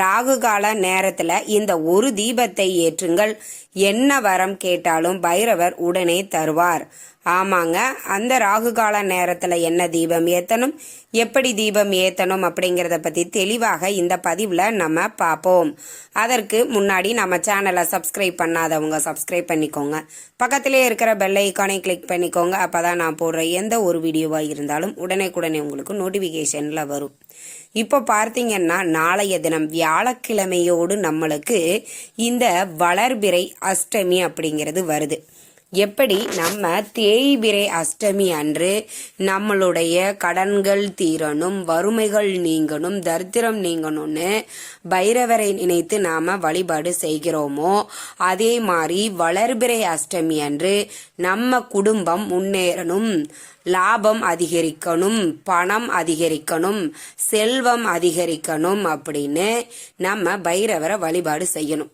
ராகு கால நேரத்துல இந்த ஒரு தீபத்தை ஏற்றுங்கள். என்ன வரம் கேட்டாலும் பைரவர் உடனே தருவார். ஆமாங்க அந்த ராகு கால நேரத்துல என்ன தீபம் ஏத்தணும்? எப்படி தீபம் ஏத்தணும் அப்படிங்கறத பத்தி தெளிவாக இந்த பதிவுல நம்ம பார்ப்போம் அதற்கு முன்னாடி நம்ம சேனலை சப்ஸ்கிரைப் பண்ணாதவங்க சப்ஸ்கிரைப் பண்ணிக்கோங்க. பக்கத்திலே இருக்கிற பெல் ஐக்கானை கிளிக் பண்ணிக்கோங்க. அப்பதான் நான் போடுற எந்த ஒரு வீடியோவா இருந்தாலும் உடனே உங்களுக்கு நோட்டிபிகேஷன்ல வரும். இப்போ பார்த்தீங்கன்னா நாளைய தினம் வியாழக்கிழமையோடு நம்மளுக்கு இந்த வளர்பிறை அஷ்டமி அப்படிங்கிறது வருது. எப்படி நம்ம தேய்பிரை அஷ்டமி அன்று நம்மளுடைய கடன்கள் தீரணும் வறுமைகள் நீங்கணும் தரித்திரம் நீங்கணும்னு பைரவரை நினைத்து நாம வழிபாடு செய்கிறோமோ அதே மாதிரி வளர்பிறை அஷ்டமி அன்று நம்ம குடும்பம் முன்னேறணும் லாபம் அதிகரிக்கணும் பணம் அதிகரிக்கணும் செல்வம் அதிகரிக்கணும் அப்படின்னு நம்ம பைரவரை வழிபாடு செய்யணும்.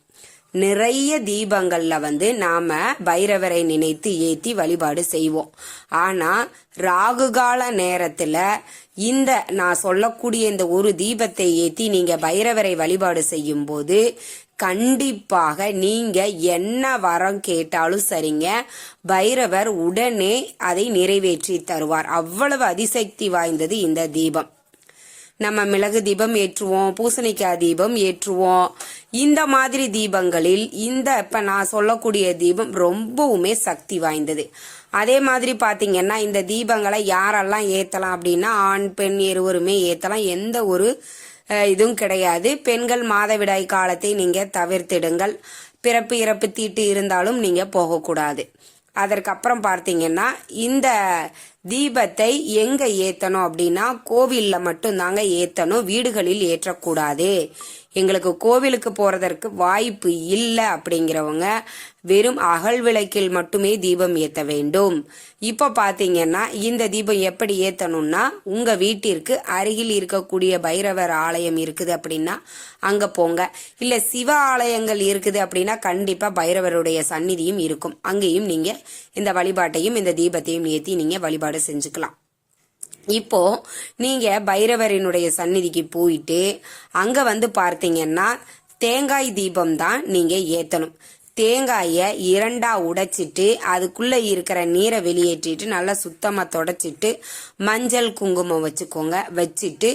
நிறைய தீபங்கள்ல வந்து நாம பைரவரை நினைத்து ஏத்தி வழிபாடு செய்வோம். ஆனா ராகுகால நேரத்துல இந்த நான் சொல்லக்கூடிய இந்த ஒரு தீபத்தை ஏத்தி நீங்க பைரவரை வழிபாடு செய்யும் போது கண்டிப்பாக நீங்க என்ன வரம் கேட்டாலும் சரிங்க பைரவர் உடனே அதை நிறைவேற்றி தருவார். அவ்வளவு அதிசக்தி வாய்ந்தது இந்த தீபம். நம்ம மிளகு தீபம் ஏற்றுவோம் பூசணிக்காய் தீபம் ஏற்றுவோம். இந்த மாதிரி தீபங்களில் இந்த இப்போ நான் சொல்லக்கூடிய தீபம் ரொம்பவுமே சக்தி வாய்ந்தது. அதே மாதிரி பார்த்தீங்கன்னா இந்த தீபங்களை யாரெல்லாம் ஏற்றலாம் அப்படின்னா ஆண் பெண் இருவருமே ஏற்றலாம் எந்த ஒரு இதுவும் கிடையாது. பெண்கள் மாதவிடாய் காலத்தை நீங்கள் தவிர்த்திடுங்கள். பிறப்பு இறப்பு தீட்டு இருந்தாலும் நீங்கள் போகக்கூடாது. அதற்கப்புறம் பார்த்தீங்கன்னா இந்த தீபத்தை எங்க ஏத்தணும் அப்படின்னா கோவில்ல மட்டும் தாங்க ஏத்தணும் வீடுகளில் ஏற்றக்கூடாது. எங்களுக்கு கோவிலுக்கு போறதற்கு வாய்ப்பு இல்லை அப்படிங்கிறவங்க வெறும் அகல் விளக்கில் மட்டுமே தீபம் ஏத்த வேண்டும். இப்போ பாத்தீங்கன்னா இந்த தீபம் எப்படி ஏத்தணும்னா உங்க வீட்டிற்கு அருகில் இருக்கக்கூடிய பைரவர் ஆலயம் இருக்குது அப்படின்னா அங்க போங்க. இல்ல சிவ ஆலயங்கள் இருக்குது அப்படின்னா கண்டிப்பா பைரவருடைய சந்நிதியும் இருக்கும். அங்கேயும் நீங்க இந்த வழிபாட்டையும் இந்த தீபத்தையும் ஏத்தி நீங்க வழிபாடு செஞ்சுக்கலாம். இப்போ நீங்க பைரவரினுடைய சந்நிதிக்கு போயிட்டு அங்க வந்து பார்த்தீங்கன்னா தேங்காய் தீபம் தான் நீங்க ஏத்தணும். தேங்காயை இரண்டா உடைச்சிட்டு அதுக்குள்ளே இருக்கிற நீரை வெளியேற்றிட்டு நல்லா சுத்தமாக தொடச்சிட்டு மஞ்சள் குங்குமம் வச்சுக்கோங்க. வச்சுட்டு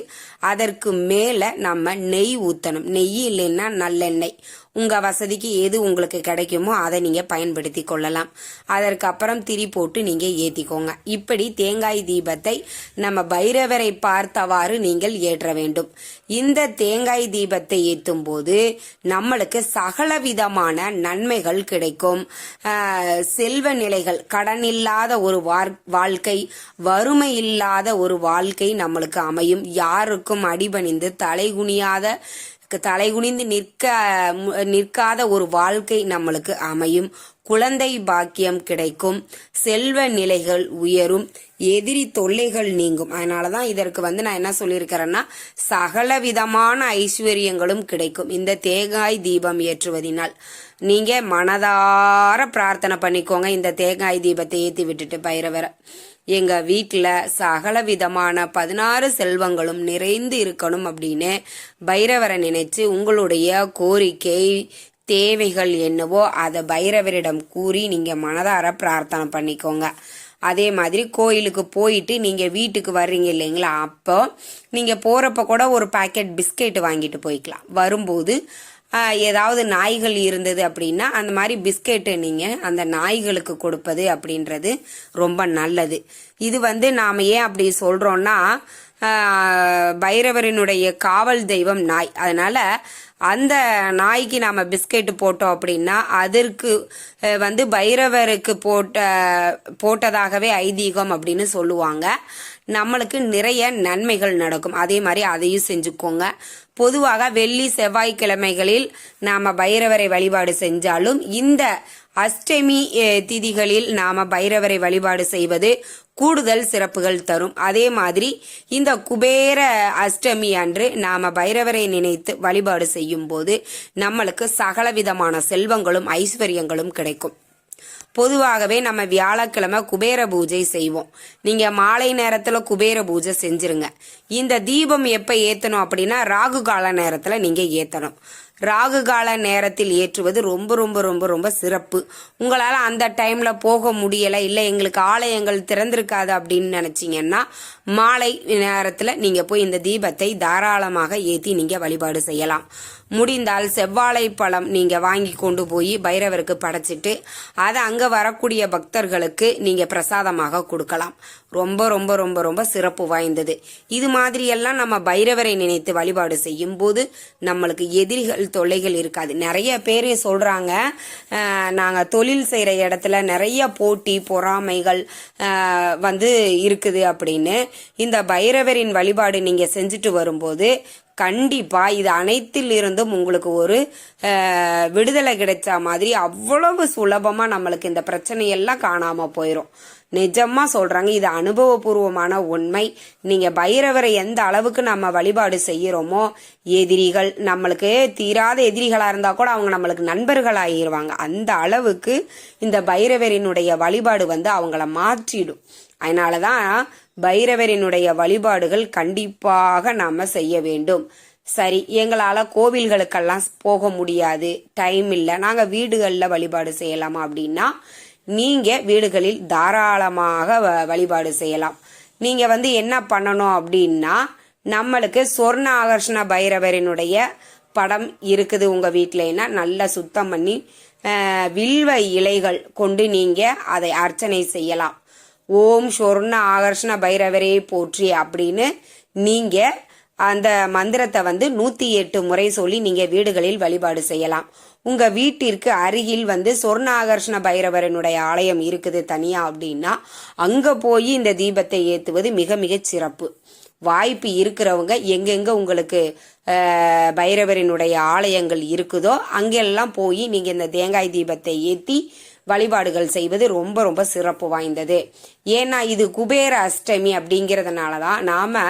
அதற்கு மேலே நம்ம நெய் ஊற்றணும் நெய் இல்லைன்னா நல்லெண்ணெய். உங்கள் வசதிக்கு எது உங்களுக்கு கிடைக்குமோ அதை நீங்கள் பயன்படுத்தி கொள்ளலாம். அதற்கு அப்புறம் திரி போட்டு நீங்கள் ஏற்றிக்கோங்க இப்படி தேங்காய் தீபத்தை நம்ம பைரவரை பார்த்தவாறு நீங்கள் ஏற்ற வேண்டும். இந்த தேங்காய் தீபத்தை ஏற்றும் போது நம்மளுக்கு சகல விதமான நன்மைகள் கிடைக்கும். செல்வ நிலைகள் கடன் இல்லாத ஒரு வாழ்க்கை வறுமை இல்லாத ஒரு வாழ்க்கை நம்மளுக்கு அமையும். யாருக்கும் அடிபணிந்து தலைகுனியாத தலைகுனிந்து நிற்க நிற்காத ஒரு வாழ்க்கை நம்மளுக்கு அமையும். குழந்தை பாக்கியம் கிடைக்கும். செல்வ நிலைகள் உயரும். எதிரி தொல்லைகள் நீங்கும். அதனாலதான் இதற்கு வந்து நான் என்ன சொல்லியிருக்கிறேன்னா சகல விதமான ஐஸ்வர்யங்களும் கிடைக்கும். இந்த தேங்காய் தீபம் ஏற்றுவதினால். நீங்கள் மனதார பிரார்த்தனை பண்ணிக்கோங்க. இந்த தேங்காய் தீபத்தை ஏற்றி விட்டுட்டு பயிரவரை எங்கள் வீட்டில் சகல விதமான பதினாறு செல்வங்களும் நிறைந்து இருக்கணும் அப்படின்னு பைரவரை நினைச்சு உங்களுடைய கோரிக்கை தேவைகள் என்னவோ அதை பைரவரிடம் கூறி நீங்கள் மனதார பிரார்த்தனை பண்ணிக்கோங்க. அதே மாதிரி கோயிலுக்கு போயிட்டு நீங்கள் வீட்டுக்கு வர்றீங்க இல்லைங்களா அப்போ நீங்கள் போகிறப்ப கூட ஒரு பாக்கெட் பிஸ்கெட் வாங்கிட்டு போய்க்கலாம். வரும்போது ஏதாவது நாய்கள் இருந்தது அப்படின்னா அந்த மாதிரி பிஸ்கெட்டு நீங்கள் அந்த நாய்களுக்கு கொடுப்பது அப்படின்றது ரொம்ப நல்லது. இது வந்து நாம் ஏன் அப்படி சொல்கிறோன்னா பைரவரினுடைய காவல் தெய்வம் நாய். அதனால் அந்த நாய்க்கு நாம் பிஸ்கெட்டு போட்டோம் அப்படின்னா அதற்கு வந்து பைரவருக்கு போட்ட போட்டதாகவே ஐதீகம் அப்படின்னு சொல்லுவாங்க. நம்மளுக்கு நிறைய நன்மைகள் நடக்கும். அதே மாதிரி அதையும் செஞ்சுக்கோங்க. பொதுவாக வெள்ளி செவ்வாய்க்கிழமைகளில் நாம் பைரவரை வழிபாடு செஞ்சாலும் இந்த அஷ்டமி திதிகளில் நாம் பைரவரை வழிபாடு செய்வது கூடுதல் சிறப்புகள் தரும். அதே மாதிரி இந்த குபேர அஷ்டமி அன்று நாம் பைரவரை நினைத்து வழிபாடு செய்யும் போது நம்மளுக்கு சகலவிதமான செல்வங்களும் ஐஸ்வர்யங்களும் கிடைக்கும். பொதுவாகவே நம்ம வியாழக்கிழமை குபேர பூஜை செய்வோம். நீங்க மாலை நேரத்துல குபேர பூஜை செஞ்சிருங்க. இந்த தீபம் எப்ப ஏத்தணும் அப்படின்னா ராகு கால நேரத்துல நீங்க ஏத்தணும். ராகு கால நேரத்தில் ஏற்றுவது ரொம்ப ரொம்ப ரொம்ப ரொம்ப சிறப்பு. உங்களால் அந்த டைமில் போக முடியலை இல்லை எங்களுக்கு ஆலயங்கள் திறந்திருக்காது அப்படின்னு நினச்சிங்கன்னா மாலை நேரத்தில் நீங்கள் போய் இந்த தீபத்தை தாராளமாக ஏற்றி நீங்கள் வழிபாடு செய்யலாம். முடிந்தால் செவ்வாழை பழம் நீங்கள் வாங்கி கொண்டு போய் பைரவருக்கு படைச்சிட்டு அதை அங்கே வரக்கூடிய பக்தர்களுக்கு நீங்கள் பிரசாதமாக கொடுக்கலாம். ரொம்ப ரொம்ப ரொம்ப ரொம்ப சிறப்பு வாய்ந்தது. இது மாதிரியெல்லாம் நம்ம பைரவரை நினைத்து வழிபாடு செய்யும் போது நம்மளுக்கு எதிரிகள் தொல்லைகள் இருக்காது. நிறைய பேர் சொல்கிறாங்க நாங்கள் தொழில் செய்கிற இடத்துல நிறைய போட்டி பொறாமைகள் வந்து இருக்குது அப்படின்னு. இந்த பைரவரின் வழிபாடு நீங்கள் செஞ்சுட்டு வரும்போது கண்டிப்பாக இது அனைத்திலிருந்தும் உங்களுக்கு ஒரு விடுதலை கிடைச்ச மாதிரி அவ்வளவு சுலபமாக நம்மளுக்கு இந்த பிரச்சனையெல்லாம் காணாமல் போயிடும் நிஜமாக சொல்கிறாங்க இது அனுபவபூர்வமான உண்மை. நீங்கள் பைரவரை எந்த அளவுக்கு நம்ம வழிபாடு செய்கிறோமோ எதிரிகள் நம்மளுக்கு தீராத எதிரிகளாக இருந்தால் கூட அவங்க நம்மளுக்கு நண்பர்களாகிருவாங்க அந்த அளவுக்கு இந்த பைரவரினுடைய வழிபாடு வந்து அவங்கள மாற்றிடும். அதனாலதான் பைரவரினுடைய வழிபாடுகள் கண்டிப்பாக நாம செய்ய வேண்டும். சரி எங்களால் கோவில்களுக்கெல்லாம் போக முடியாது. டைம் இல்லை. நாங்கள் வீடுகளில் வழிபாடு செய்யலாமா அப்படின்னா நீங்கள் வீடுகளில் தாராளமாக வ- வழிபாடு செய்யலாம். நீங்கள் வந்து என்ன பண்ணணும் அப்படின்னா நம்மளுக்கு சொர்ண ஆகர்ஷண பைரவரினுடைய படம் இருக்குது உங்கள் வீட்டிலனா நல்லா சுத்தம் பண்ணி வில்வ இலைகள் கொண்டு நீங்கள் அதை அர்ச்சனை செய்யலாம். ஓம் சொர்ண ஆகர்ஷண பைரவரே போற்றி அப்படின்னு நீங்க அந்த மந்திரத்தை வந்து நூத்தி எட்டு முறை சொல்லி நீங்க வீடுகளில் வழிபாடு செய்யலாம். உங்க வீட்டிற்கு அருகில் வந்து சொர்ண ஆகர்ஷண பைரவரனுடைய ஆலயம் இருக்குது தனியா அப்படின்னா அங்க போய் இந்த தீபத்தை ஏத்துவது மிக மிக சிறப்பு. வாய்ப்பு இருக்கிறவங்க எங்கெங்க உங்களுக்கு பைரவரினுடைய ஆலயங்கள் இருக்குதோ அங்கெல்லாம் போய் நீங்க இந்த தேங்காய் தீபத்தை ஏத்தி வழிபாடுகள் செய்வது ரொம்ப ரொம்ப சிறப்பு வாய்ந்தது. ஏன்னா இது குபேர அஷ்டமி அப்படிங்கிறதுனால தான் நாம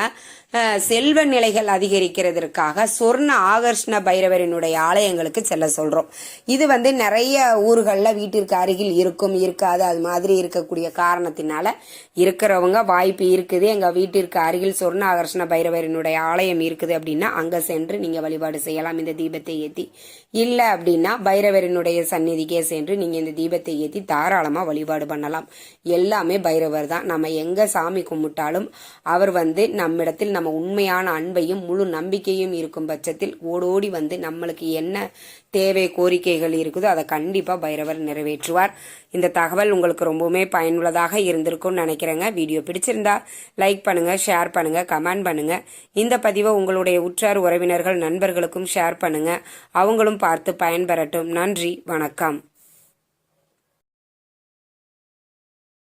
செல்வ நிலைகள் அதிகரிக்கிறதற்காக சொர்ண ஆகர்ஷ்ண பைரவரினுடைய ஆலயங்களுக்கு செல்ல சொல்றோம். இது வந்து நிறைய ஊர்களில் வீட்டிற்கு அருகில் இருக்கும் இருக்காது. அது மாதிரி இருக்கக்கூடிய காரணத்தினால இருக்கிறவங்க வாய்ப்பு இருக்குது. எங்க வீட்டிற்கு அருகில் சொர்ண ஆகர்ஷ்ண பைரவரினுடைய ஆலயம் இருக்குது அப்படின்னா அங்க சென்று நீங்க வழிபாடு செய்யலாம். இந்த தீபத்தை ஏத்தி. இல்ல அப்படின்னா பைரவரினுடைய சந்நிதிக்கே சென்று நீங்க இந்த தீபத்தை ஏத்தி தாராளமா வழிபாடு பண்ணலாம். எல்லாமே பைரவர் தான். நம்ம எங்க சாமி கும்பிட்டாலும் அவர் வந்து நம்மிடத்தில் நம்ம உண்மையான அன்பையும் முழு நம்பிக்கையும் இருக்கும் பட்சத்தில் ஓடோடி வந்து நம்மளுக்கு என்ன தேவை கோரிக்கைகள் இருக்குதோ அதை கண்டிப்பாக பைரவர் நிறைவேற்றுவார். இந்த தகவல் உங்களுக்கு ரொம்பவுமே பயனுள்ளதாக இருந்திருக்கும்னு நினைக்கிறேங்க. வீடியோ பிடிச்சிருந்தா லைக் பண்ணுங்க ஷேர் பண்ணுங்க கமெண்ட் பண்ணுங்க. இந்த பதிவை உங்களுடைய உற்றார் உறவினர்கள் நண்பர்களுக்கும் ஷேர் பண்ணுங்க. அவங்களும் பார்த்து பயன்பெறட்டும். நன்றி வணக்கம்.